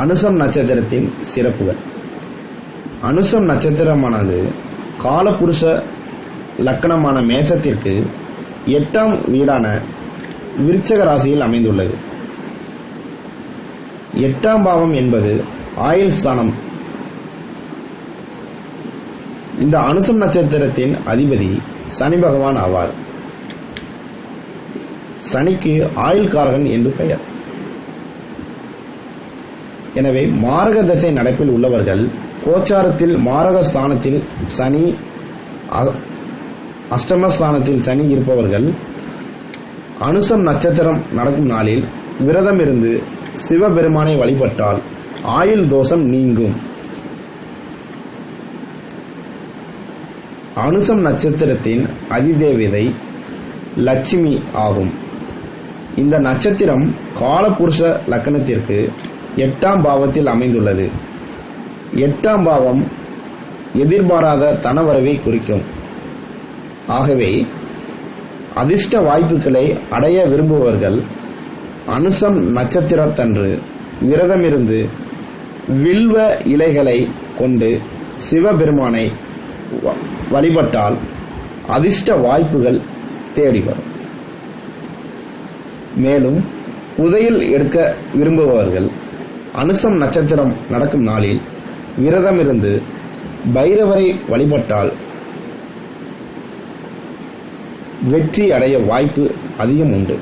அனுசம் நட்சத்திரத்தின் சிறப்புகள். அனுசம் நட்சத்திரமானது காலபுருஷ லக்கணமான மேசத்திற்கு எட்டாம் வீடான விருச்சக ராசியில் அமைந்துள்ளது. எட்டாம் பாவம் என்பது ஆயுள் ஸ்தானம். இந்த அனுசம் நட்சத்திரத்தின் அதிபதி சனி பகவான் ஆவார். சனிக்கு ஆயுள்காரகன் என்று பெயர். எனவே மாரக தசை நடப்பில் உள்ளவர்கள் கோச்சாரத்தில் மாரக ஸ்தானத்தில் சனி அ- அஷ்டமஸ்தானத்தில் சனி இருப்பவர்கள் அனுசம் நட்சத்திரம் நடக்கும் நாளில் விரதம் இருந்து சிவபெருமானை வழிபட்டால் ஆயுள் தோஷம் நீங்கும். அனுசம் நட்சத்திரத்தின் அதிதேவதை லட்சுமி ஆகும். இந்த நட்சத்திரம் காலபுருஷ லக்கணத்திற்கு எட்டாம் பாவத்தில் அமைந்துள்ளது. எட்டாம் பாவம் எதிர்பாராத தனவரவை குறிக்கும். ஆகவே அதிர்ஷ்ட வாய்ப்புகளை அடைய விரும்புபவர்கள் அனுசம் நட்சத்திரத்தன்று விரதமிருந்து வில்வ இலைகளை கொண்டு சிவபெருமானை வ- வழிபட்டால் அதிர்ஷ்ட வாய்ப்புகள் தேடி வரும். மேலும் உதையில் எடுக்க விரும்புபவர்கள் அனுசம் நட்சத்திரம் நடக்கும் நாளில் விரதமிருந்து பைரவரை வழிபட்டால் வெற்றி அடைய வாய்ப்பு அதிகம் உண்டு.